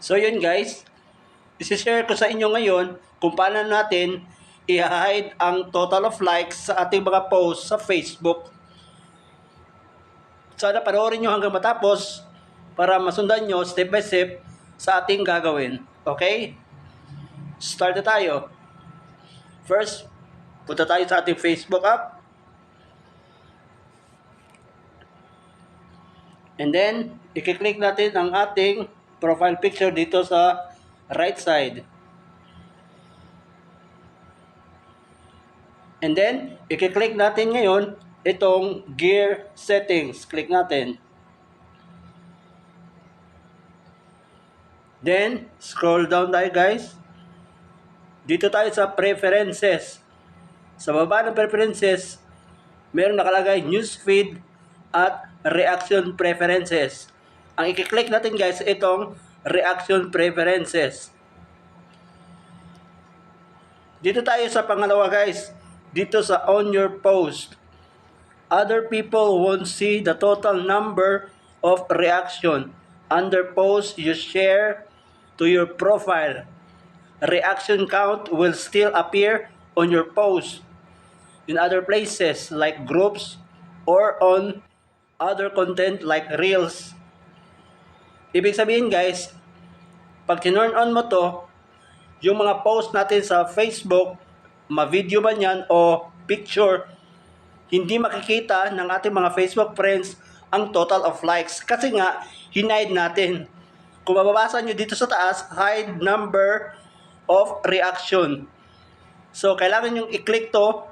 So yun guys, isi-share ko sa inyo ngayon kung paano natin i-hide ang total of likes sa ating mga posts sa Facebook. Sana panoorin nyo hanggang matapos para masundan nyo step by step sa ating gagawin. Okay? Start na tayo. First, punta tayo sa ating Facebook app. And then, i-click natin ang ating profile picture dito sa right side. And then, i-click natin ngayon itong gear settings. Click natin. Then, scroll down tayo guys. Dito tayo sa preferences. Sa baba ng preferences, meron nakalagay newsfeed at reaction preferences. Ang i-click natin guys, itong reaction preferences. Dito tayo sa pangalawa guys. Dito sa on your post. Other people won't see the total number of reaction under post you share to your profile. Reaction count will still appear on your post in other places like groups or on other content like reels. Ibig sabihin guys, pag tinurn on mo to, yung mga post natin sa Facebook, ma-video man yan o picture, hindi makikita ng ating mga Facebook friends ang total of likes. Kasi nga, hinide natin. Kung mababasa nyo dito sa taas, hide number of reaction. So, kailangan yung i-click to,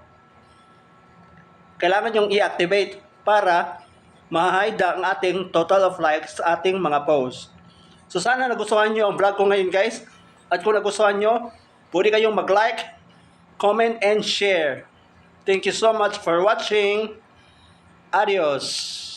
kailangan yung i-activate para ma-hide ang ating total of likes sa ating mga posts. So, sana nagustuhan nyo ang vlog ko ngayon guys. At kung nagustuhan nyo, pwede kayong mag-like, comment, and share. Thank you so much for watching. Adios.